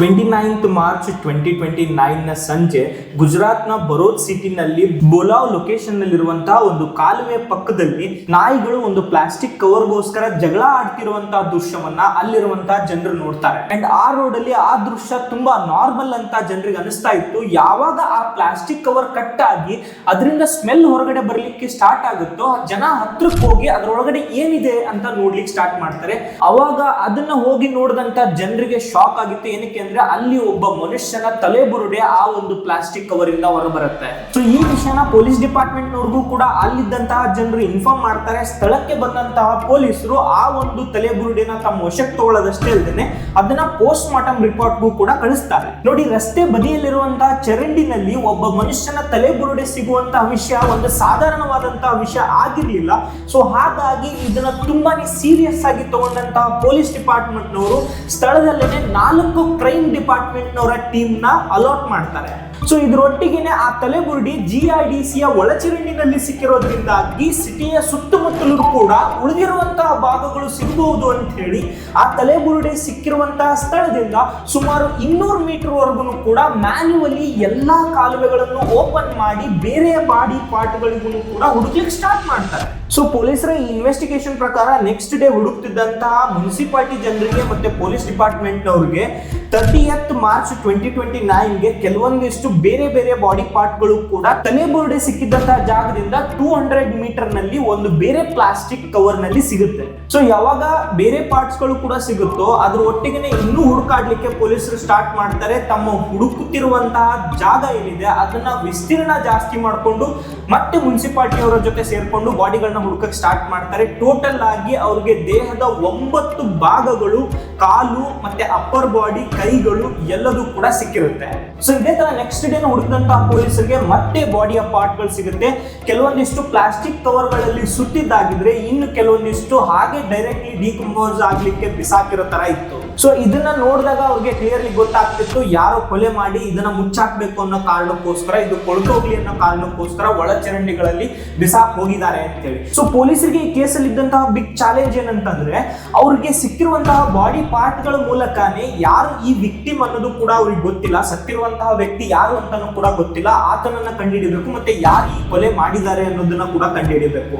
Twenty ninth March twenty twenty ನೈನ್ನ ಸಂಜೆ ಗುಜರಾತ್ನ ಬರೋದ್ ಸಿಟಿನಲ್ಲಿ ಬೋಲಾವ್ ಲೊಕೇಶನ್ ನಲ್ಲಿರುವಂತಹ ಒಂದು ಕಾಲುವೆ ಪಕ್ಕದಲ್ಲಿ ನಾಯಿಗಳು ಒಂದು ಪ್ಲಾಸ್ಟಿಕ್ ಕವರ್ಗೋಸ್ಕರ ಜಗಳ ಆಡ್ತಿರುವಂತಹ ದೃಶ್ಯವನ್ನ ಅಲ್ಲಿರುವಂತಹ ಜನರು ನೋಡ್ತಾರೆ. ಅಂಡ್ ಆ ಅಲ್ಲಿ ಆ ದೃಶ್ಯ ತುಂಬಾ ನಾರ್ಮಲ್ ಅಂತ ಜನರಿಗೆ ಅನಿಸ್ತಾ ಇತ್ತು. ಯಾವಾಗ ಆ ಪ್ಲಾಸ್ಟಿಕ್ ಕವರ್ ಕಟ್ ಆಗಿ ಅದರಿಂದ ಸ್ಮೆಲ್ ಹೊರಗಡೆ ಬರಲಿಕ್ಕೆ ಸ್ಟಾರ್ಟ್ ಆಗುತ್ತೋ ಜನ ಹತ್ರಕ್ಕೆ ಹೋಗಿ ಅದರೊಳಗಡೆ ಏನಿದೆ ಅಂತ ನೋಡ್ಲಿಕ್ಕೆ ಸ್ಟಾರ್ಟ್ ಮಾಡ್ತಾರೆ. ಅವಾಗ ಅದನ್ನ ಹೋಗಿ ನೋಡಿದಂತ ಜನರಿಗೆ ಶಾಕ್ ಆಗಿತ್ತು. ಏನಕ್ಕೆ ಅಲ್ಲಿ ಒಬ್ಬ ಮನುಷ್ಯನ ತಲೆ ಬುರುಡೆ ಆ ಒಂದು ಪ್ಲಾಸ್ಟಿಕ್ ಕವರ್ ಇಂದ ಹೊರಬರುತ್ತೆ. ಸೊ ಈ ವಿಷಯನ ಪೊಲೀಸ್ ಡಿಪಾರ್ಟ್ಮೆಂಟ್ ನವರಿಗೂ ಕೂಡ ಅಲ್ಲಿದ್ದಂತಹ ಜನರು ಇನ್ಫಾರ್ಮ್ ಮಾಡ್ತಾರೆ. ಸ್ಥಳಕ್ಕೆ ಬಂದಂತಹ ಪೊಲೀಸರು ಆ ಒಂದು ತಲೆ ಬುರುಡೆನ ತಮ್ಮ ವಶಕ್ಕೆ ತಗೊಳ್ಳೋದಷ್ಟೇ ಅಲ್ಲದೆ ಅದನ್ನ ಪೋಸ್ಟ್ ಮಾರ್ಟಮ್ ರಿಪೋರ್ಟ್ಗೂ ಕೂಡ ಕಳಿಸ್ತಾರೆ. ನೋಡಿ, ರಸ್ತೆ ಬದಿಯಲ್ಲಿರುವಂತಹ ಚರಂಡಿನಲ್ಲಿ ಒಬ್ಬ ಮನುಷ್ಯನ ತಲೆ ಬುರುಡೆ ಸಿಗುವಂತಹ ವಿಷಯ ಒಂದು ಸಾಧಾರಣವಾದಂತಹ ವಿಷಯ ಆಗಿರ್ಲಿಲ್ಲ. ಸೊ ಹಾಗಾಗಿ ಇದನ್ನ ತುಂಬಾನೇ ಸೀರಿಯಸ್ ಆಗಿ ತಗೊಂಡಂತಹ ಪೊಲೀಸ್ ಡಿಪಾರ್ಟ್ಮೆಂಟ್ ನವರು ಸ್ಥಳದಲ್ಲೇನೆ ನಾಲ್ಕು ಕ್ರೈಮ್ ಡಿಪಾರ್ಟ್ಮೆಂಟ್ ನವರ ಟೀಮ್ನ ಅಲಾಟ್ ಮಾಡ್ತಾರೆ. ಸೊ ಇದರೊಟ್ಟಿಗೆನೆ ಆ ತಲೆಬುರುಡಿ ಜಿ ಐ ಡಿ ಸಿಯ ಒಳಚರಂಡಿನಲ್ಲಿ ಸಿಕ್ಕಿರೋದ್ರಿಂದಾಗಿ ಸಿಟಿಯ ಸುತ್ತಮುತ್ತಲೂ ಕೂಡ ಉಳಿದಿರುವಂತಹ ಭಾಗಗಳು ಸಿಗಬಹುದು ಅಂತ ಹೇಳಿ ಆ ತಲೆಬುರುಡಿ ಸಿಕ್ಕಿರುವಂತಹ ಸ್ಥಳದಿಂದ ಸುಮಾರು ಇನ್ನೂರು ಮೀಟರ್ ವರೆಗೂ ಕೂಡ ಮ್ಯಾನ್ಯುವಲಿ ಎಲ್ಲಾ ಕಾಲುವೆಗಳನ್ನು ಓಪನ್ ಮಾಡಿ ಬೇರೆ ಬಾಡಿ ಪಾರ್ಟ್ಗಳಿಗೂ ಕೂಡ ಹುಡುಕ್ಲಿಕ್ಕೆ ಸ್ಟಾರ್ಟ್ ಮಾಡ್ತಾರೆ. ಸೊ ಪೊಲೀಸರ ಈ ಇನ್ವೆಸ್ಟಿಗೇಷನ್ ಪ್ರಕಾರ ನೆಕ್ಸ್ಟ್ ಡೇ ಹುಡುಕ್ತಿದ್ದಂತಹ ಮುನ್ಸಿಪಾಲಿಟಿ ಜನರಿಗೆ ಮತ್ತೆ ಪೊಲೀಸ್ ಡಿಪಾರ್ಟ್ಮೆಂಟ್ ಅವ್ರಿಗೆ ತರ್ಟಿಯತ್ ಮಾರ್ಚ್ ಟ್ವೆಂಟಿ ಟ್ವೆಂಟಿ ನೈನ್ಗೆ ಕೆಲವೊಂದಿಷ್ಟು ಬೇರೆ ಬೇರೆ ಬಾಡಿ ಪಾರ್ಟ್ಗಳು ಕೂಡ ತಲೆ ಬೋರ್ಡೆ ಸಿಕ್ಕಿದ್ದಂತಹ ಜಾಗದಿಂದ ಟೂ ಹಂಡ್ರೆಡ್ ಮೀಟರ್ನಲ್ಲಿ ಒಂದು ಬೇರೆ ಪ್ಲಾಸ್ಟಿಕ್ ಕವರ್ನಲ್ಲಿ ಸಿಗುತ್ತೆ. ಸೊ ಯಾವಾಗ ಬೇರೆ ಪಾರ್ಟ್ಸ್ಗಳು ಕೂಡ ಸಿಗುತ್ತೋ ಅದ್ರ ಒಟ್ಟಿಗೆ ಇನ್ನೂ ಹುಡುಕಾಡ್ಲಿಕ್ಕೆ ಪೊಲೀಸರು ಸ್ಟಾರ್ಟ್ ಮಾಡ್ತಾರೆ. ತಮ್ಮ ಹುಡುಕುತ್ತಿರುವಂತಹ ಜಾಗ ಏನಿದೆ ಅದನ್ನ ವಿಸ್ತೀರ್ಣ ಜಾಸ್ತಿ ಮಾಡಿಕೊಂಡು ಮತ್ತೆ ಮುನ್ಸಿಪಾಲಿಟಿ ಅವರ ಜೊತೆ ಸೇರ್ಕೊಂಡು ಬಾಡಿಗಳನ್ನ ಹುಡುಕಕ್ಕೆ ಸ್ಟಾರ್ಟ್ ಮಾಡ್ತಾರೆ. ಟೋಟಲ್ ಆಗಿ ಅವ್ರಿಗೆ ದೇಹದ ಒಂಬತ್ತು ಭಾಗಗಳು, ಕಾಲು ಮತ್ತೆ ಅಪ್ಪರ್ ಬಾಡಿ ಕೈಗಳು ಎಲ್ಲದೂ ಕೂಡ ಸಿಕ್ಕಿರುತ್ತೆ. ಸೊ ಇದೇ ತರ ನೆಕ್ಸ್ಟ್ ಡೇನ ಹುಡುಕಿದಂತಹ ಪೊಲೀಸರಿಗೆ ಮತ್ತೆ ಬಾಡಿಯ ಪಾರ್ಟ್ಗಳು ಸಿಗುತ್ತೆ. ಕೆಲವೊಂದಿಷ್ಟು ಪ್ಲಾಸ್ಟಿಕ್ ಕವರ್ಗಳಲ್ಲಿ ಸುತ್ತಿದ್ದಾಗಿದ್ರೆ ಇನ್ನು ಕೆಲವೊಂದಿಷ್ಟು ಹಾಗೆ ಡೈರೆಕ್ಟ್ಲಿ ಡಿಕಂಪೋಸ್ ಆಗ್ಲಿಕ್ಕೆ ಬಿಸಾಕಿರೋ ತರ ಇತ್ತು. ಸೊ ಇದನ್ನ ನೋಡಿದಾಗ ಅವ್ರಿಗೆ ಕ್ಲಿಯರ್ಲಿ ಗೊತ್ತಾಗ್ತಿತ್ತು, ಯಾರು ಕೊಲೆ ಮಾಡಿ ಇದನ್ನ ಮುಚ್ಚಾಕ್ಬೇಕು ಅನ್ನೋ ಕಾರಣಕ್ಕೋಸ್ಕರ, ಇದು ಕೊಳ್ತೋಗ್ಲಿ ಅನ್ನೋ ಕಾರಣಕ್ಕೋಸ್ಕರ ಒಳಚರಂಡಿಗಳಲ್ಲಿ ಬಿಸಾಕ್ ಹೋಗಿದ್ದಾರೆ ಅಂತೇಳಿ. ಸೊ ಪೊಲೀಸರಿಗೆ ಈ ಕೇಸಲ್ಲಿ ಇದ್ದಂತಹ ಬಿಗ್ ಚಾಲೆಂಜ್ ಏನಂತಂದ್ರೆ, ಅವ್ರಿಗೆ ಸಿಕ್ಕಿರುವಂತಹ ಬಾಡಿ ಪಾರ್ಟ್ಗಳ ಮೂಲಕನೇ ಯಾರು ಈ ವಿಕ್ಟಿಮ್ ಅನ್ನೋದು ಕೂಡ ಅವ್ರಿಗೆ ಗೊತ್ತಿಲ್ಲ. ಸತ್ತಿರುವಂತಹ ವ್ಯಕ್ತಿ ಯಾರು ಅಂತಾನೂ ಕೂಡ ಗೊತ್ತಿಲ್ಲ. ಆತನನ್ನ ಕಂಡುಹಿಡಿಬೇಕು ಮತ್ತೆ ಯಾರು ಈ ಕೊಲೆ ಮಾಡಿದ್ದಾರೆ ಅನ್ನೋದನ್ನ ಕೂಡ ಕಂಡುಹಿಡಿಬೇಕು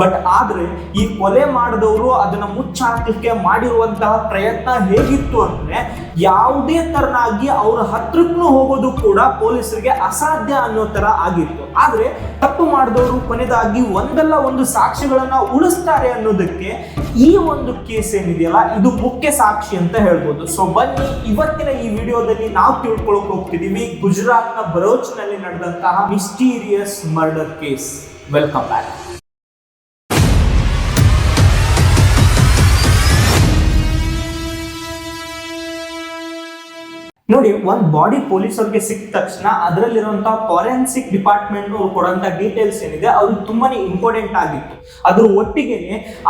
ಬಟ್ ಆದ್ರೆ, ಈ ಕೊಲೆ ಮಾಡಿದವರು ಅದನ್ನ ಮುಚ್ಚಾಕಲಿಕ್ಕೆ ಮಾಡಿರುವಂತಹ ಪ್ರಯತ್ನ ಹೇಗಿತ್ತು ಅಂದ್ರೆ ಯಾವುದೇ ತರನಾಗಿ ಅವ್ರ ಹತ್ರಕ್ಕೂ ಹೋಗೋದು ಕೂಡ ಪೊಲೀಸರಿಗೆ ಅಸಾಧ್ಯ ಅನ್ನೋ ತರ ಆಗಿತ್ತು. ಆದ್ರೆ ತಪ್ಪು ಮಾಡಿದವರು ಕೊನೆದಾಗಿ ಒಂದಲ್ಲ ಒಂದು ಸಾಕ್ಷಿಗಳನ್ನ ಉಳಿಸ್ತಾರೆ ಅನ್ನೋದಕ್ಕೆ ಈ ಒಂದು ಕೇಸ್ ಏನಿದೆಯಲ್ಲ, ಇದು ಮುಖ್ಯ ಸಾಕ್ಷಿ ಅಂತ ಹೇಳ್ಬೋದು. ಸೊ ಬನ್ನಿ, ಇವತ್ತಿನ ಈ ವಿಡಿಯೋದಲ್ಲಿ ನಾವು ತಿಳ್ಕೊಳಕ್ ಹೋಗ್ತಿದೀವಿ ಗುಜರಾತ್ನ ಬರೋಚ್ನಲ್ಲಿ ನಡೆದಂತಹ mysterious murder case. Welcome back ನೋಡಿ, ಒಂದು ಬಾಡಿ ಪೊಲೀಸ್ ಅವ್ರಿಗೆ ಸಿಕ್ಕ ತಕ್ಷಣ ಅದರಲ್ಲಿರುವಂತಹ ಫಾರೆನ್ಸಿಕ್ ಡಿಪಾರ್ಟ್ಮೆಂಟ್ ಅವ್ರು ಕೊಡುವಂತ ಡೀಟೇಲ್ಸ್ ಏನಿದೆ ಅವ್ರಿಗೆ ತುಂಬಾನೇ ಇಂಪಾರ್ಟೆಂಟ್ ಆಗಿತ್ತು. ಅದ್ರ ಒಟ್ಟಿಗೆ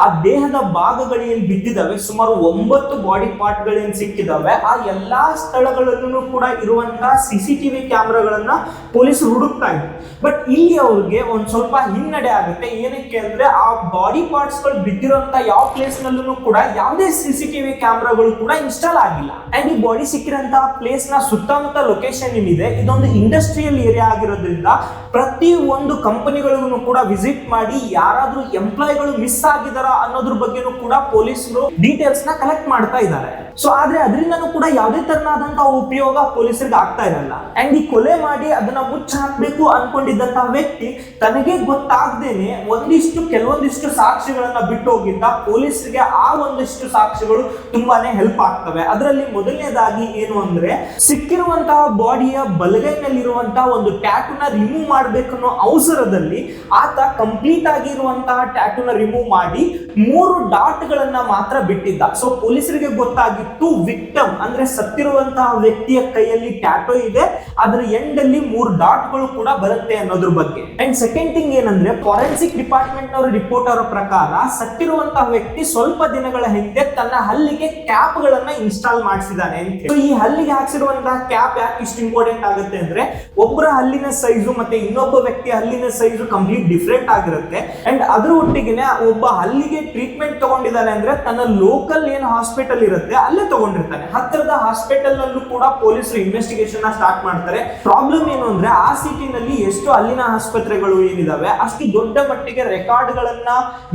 ಆ ದೇಹದ ಭಾಗಗಳು ಏನ್ ಬಿದ್ದಿದಾವೆ, ಸುಮಾರು ಒಂಬತ್ತು ಬಾಡಿ ಪಾರ್ಟ್ ಗಳೇನ್ ಸಿಕ್ಕಿದಾವೆ, ಆ ಎಲ್ಲಾ ಸ್ಥಳಗಳಲ್ಲೂ ಕೂಡ ಇರುವಂತಹ ಸಿ ಸಿ ಟಿವಿ ಕ್ಯಾಮ್ರಾಗಳನ್ನ ಪೊಲೀಸರು ಹುಡುಕ್ತಾ ಇದ್ರು. ಬಟ್ ಇಲ್ಲಿ ಅವ್ರಿಗೆ ಒಂದ್ ಸ್ವಲ್ಪ ಹಿನ್ನಡೆ ಆಗುತ್ತೆ, ಏನಕ್ಕೆ ಅಂದ್ರೆ ಆ ಬಾಡಿ ಪಾರ್ಟ್ಸ್ಗಳು ಬಿದ್ದಿರುವಂತ ಯಾವ ಪ್ಲೇಸ್ ನಲ್ಲೂ ಕೂಡ ಯಾವುದೇ ಸಿ ಸಿ ಟಿವಿ ಕ್ಯಾಮ್ರಾಗಳು ಕೂಡ ಇನ್ಸ್ಟಾಲ್ ಆಗಿಲ್ಲ. ಅಂಡ್ ಈ ಬಾಡಿ ಸಿಕ್ಕಿರಂತಹ ಪ್ಲೇಸ್ ನ ಸುತ್ತಮುತ್ತ ಲೊಕೇಶನ್ ಏನಿದೆ, ಇದೊಂದು ಇಂಡಸ್ಟ್ರಿಯಲ್ ಏರಿಯಾ ಆಗಿರೋದ್ರಿಂದ ಪ್ರತಿ ಒಂದು ಕಂಪನಿಗಳಿಗೂ ಕೂಡ ವಿಸಿಟ್ ಮಾಡಿ ಯಾರಾದ್ರೂ ಎಂಪ್ಲಾಯ್ಗಳು ಮಿಸ್ ಆಗಿದಾರ ಅನ್ನೋದ್ರ ಬಗ್ಗೆನೂ ಕೂಡ ಪೊಲೀಸರು ಡೀಟೇಲ್ಸ್ನ ಕಲೆಕ್ಟ್ ಮಾಡ್ತಾ ಇದ್ದಾರೆ. ಸೊ ಆದ್ರೆ ಅದರಿಂದನೂ ಕೂಡ ಯಾವುದೇ ತರನಾದಂತಹ ಉಪಯೋಗ ಪೊಲೀಸರಿಗೆ ಆಗ್ತಾ ಇರಲ್ಲ. ಅಂಡ್ ಈ ಕೊಲೆ ಮಾಡಿ ಅದನ್ನ ಮುಚ್ಚ ಹಾಕ್ಬೇಕು ಅನ್ಕೊಂಡಿದ್ದಂತಹ ವ್ಯಕ್ತಿ ತನಗೆ ಗೊತ್ತಾಗ್ದೇನೆ ಒಂದಿಷ್ಟು, ಕೆಲವೊಂದಿಷ್ಟು ಸಾಕ್ಷಿಗಳನ್ನ ಬಿಟ್ಟು ಹೋಗಿದ್ದ ಪೊಲೀಸರಿಗೆ ಆ ಒಂದಿಷ್ಟು ಸಾಕ್ಷಿಗಳು ತುಂಬಾನೇ ಹೆಲ್ಪ್ ಆಗ್ತವೆ. ಅದರಲ್ಲಿ ಮೊದಲನೇದಾಗಿ ಏನು ಅಂದ್ರೆ ಸಿಕ್ಕಿರುವಂತಹ ಬಾಡಿಯ ಬಲಗೈನಲ್ಲಿರುವಂತಹ ಒಂದು ಟ್ಯಾಟೂನ ರಿಮೂವ್ ಮಾಡಬೇಕನ್ನೋ ಅವಸರದಲ್ಲಿ ಆತ ಕಂಪ್ಲೀಟ್ ಆಗಿರುವಂತಹ ಟ್ಯಾಟೂನ ರಿಮೂವ್ ಮಾಡಿ ಮೂರು ಡಾಟ್ ಗಳನ್ನ ಮಾತ್ರ ಬಿಟ್ಟಿದ್ದ. ಸೊ ಪೊಲೀಸರಿಗೆ ಗೊತ್ತಾಗಿತ್ತು ವಿಕ್ಟಮ್ ಅಂದ್ರೆ ಸತ್ತಿರುವಂತಹ ವ್ಯಕ್ತಿಯ ಕೈಯಲ್ಲಿ ಟ್ಯಾಟೋ ಇದೆ, ಅದರ ಎಂಡ್ ಅಲ್ಲಿ ಮೂರು ಡಾಟ್ಗಳು ಕೂಡ ಬರುತ್ತೆ ಅನ್ನೋದ್ರ ಬಗ್ಗೆ. ಅಂಡ್ ಸೆಕೆಂಡ್ ಥಿಂಗ್ ಏನಂದ್ರೆ ಫಾರೆನ್ಸಿಕ್ ಡಿಪಾರ್ಟ್ಮೆಂಟ್ ಅವರ ರಿಪೋರ್ಟ್ ಅವರ ಪ್ರಕಾರ ಸತ್ತಿರುವಂತಹ ವ್ಯಕ್ತಿ ಸ್ವಲ್ಪ ದಿನಗಳ ಹಿಂದೆ ತನ್ನ ಹಲ್ಲಿಗೆ ಕ್ಯಾಪ್ ಗಳನ್ನ ಇನ್ಸ್ಟಾಲ್ ಮಾಡಿಸಿದಾನೆ ಅಂತ ಈ ಹಲ್ಲಿಗೆ ಹಾಕ್ಸಿರುವಂತಹ ಕ್ಯಾಪ್ ಯಾಕೆ ಇಷ್ಟು ಇಂಪಾರ್ಟೆಂಟ್ ಆಗುತ್ತೆ ಅಂದ್ರೆ ಒಬ್ಬರ ಹಲ್ಲಿನ ಸೈಜು ಮತ್ತೆ ಇನ್ನೊಬ್ಬ ವ್ಯಕ್ತಿ ಹಲ್ಲಿನ ಸೈಜು ಕಂಪ್ಲೀಟ್ ಡಿಫ್ರೆಂಟ್ ಆಗಿರುತ್ತೆ. ಅಂಡ್ ಅದ್ರ ಒಟ್ಟಿಗೆ ಒಬ್ಬ ಹಲ್ಲಿಗೆ ಟ್ರೀಟ್ಮೆಂಟ್ ತಗೊಂಡಿದ್ದಾನೆ ಅಂದ್ರೆ ತನ್ನ ಲೋಕಲ್ ಏನು ಹಾಸ್ಪಿಟಲ್ ಇರುತ್ತೆ ಅಲ್ಲೇ ತಗೊಂಡಿರ್ತಾನೆ. ಹತ್ತಿರದ ಹಾಸ್ಪಿಟಲ್ ನಲ್ಲೂ ಕೂಡ ಪೊಲೀಸರು ಇನ್ವೆಸ್ಟಿಗೇಷನ್ ಸ್ಟಾರ್ಟ್ ಮಾಡ್ತಾರೆ. ಪ್ರಾಬ್ಲಮ್ ಏನು ಅಂದ್ರೆ ಆ ಸಿಟಿನಲ್ಲಿ ಎಷ್ಟು ಅಲ್ಲಿನ ಆಸ್ಪತ್ರೆಗಳು ಏನಿದಾವೆ, ಅಷ್ಟು ದೊಡ್ಡ ಮಟ್ಟಿಗೆ ರೆಕಾರ್ಡ್ ಗಳನ್ನ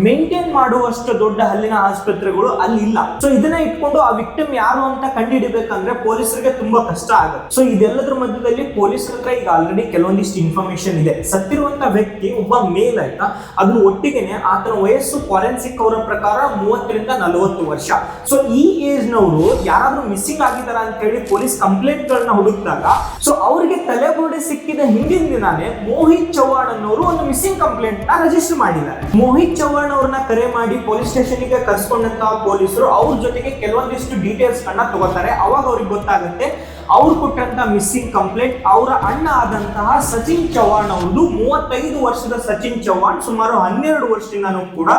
ಮೇಂಟೈನ್ ಮಾಡುವಷ್ಟು ದೊಡ್ಡ ಹಲ್ಲಿನ ಆಸ್ಪತ್ರೆಗಳು ಅಲ್ಲಿ ಇಲ್ಲ. ಸೊ ಇದನ್ನ ಇಟ್ಕೊಂಡು ಆ ವಿಕ್ಟಿಮ್ ಯಾರು ಅಂತ ಕಂಡುಹಿಡಿಬೇಕಂದ್ರೆ ಪೊಲೀಸರಿಗೆ ತುಂಬಾ ಕಷ್ಟ ಆಗುತ್ತೆ. ಸೊ ಇದೆಲ್ಲದ್ರ ಮಧ್ಯದಲ್ಲಿ ಪೊಲೀಸರ ಹತ್ರ ಈಗ ಆಲ್ರೆಡಿ ಕೆಲವೊಂದಿಷ್ಟು ಇನ್ಫಾರ್ಮೇಶನ್ ಇದೆ. ಸತ್ತಿರುವಂತ ವ್ಯಕ್ತಿ ಒಬ್ಬ ಮೇಲ್ ಆಯ್ತಾ? ಅದ್ರ ಒಟ್ಟಿಗೆನೆ ಆತನ ವಯಸ್ಸು ಫಾರೆನ್ಸಿಕ್ ಅವರ ಪ್ರಕಾರ ಮೂವತ್ತರಿಂದ ನಲವತ್ತು ವರ್ಷ. ಸೊ ಈ ಏಜ್ ನವರು ಯಾರಾದ್ರೂ ಮಿಸ್ಸಿಂಗ್ ಆಗಿದಾರ ಅಂತ ಹೇಳಿ ಪೊಲೀಸ್ ಕಂಪ್ಲೇಂಟ್ ಗಳನ್ನ ಹುಡುಕಿದಾಗ ಸೊ ಅವರಿಗೆ ತಲೆಬೋಡೆ ಸಿಕ್ಕಿದ ಹಿಂದಿನ ದಿನಾನೇ ಮೋಹಿತ್ ಚೌಹಾಣ್ ಅನ್ನೋರು ಒಂದು ಮಿಸ್ಸಿಂಗ್ ಕಂಪ್ಲೇಂಟ್ನ ರಿಜಿಸ್ಟರ್ ಮಾಡಿದ್ದಾರೆ. ಮೋಹಿತ್ ಚೌಹಾಣ್ ಅವ್ರನ್ನ ಕರೆ ಮಾಡಿ ಪೊಲೀಸ್ ಸ್ಟೇಷನ್ಗೆ ಕರ್ಸ್ಕೊಂಡಂತಹ ಪೊಲೀಸರು ಅವ್ರ ಜೊತೆಗೆ ಕೆಲವೊಂದಿಷ್ಟು ಡೀಟೇಲ್ಸ್ ಗಳನ್ನ ತಗೋತಾರೆ. ಅವಾಗ ಅವ್ರಿಗೆ ಗೊತ್ತಾಗುತ್ತೆ Gracias. ಅವ್ರು ಕೊಟ್ಟಂತ ಮಿಸ್ಸಿಂಗ್ ಕಂಪ್ಲೇಂಟ್ ಅವರ ಅಣ್ಣ ಆದಂತಹ ಸಚಿನ್ ಚೌಹಾಣ್ ಅವ್ರದ್ದು ಮೂವತ್ತೈದು ವರ್ಷದ ಸಚಿನ್ ಚೌಹಾಣ್ ಸುಮಾರು ಹನ್ನೆರಡು ವರ್ಷದಿಂದನೂ ಕೂಡ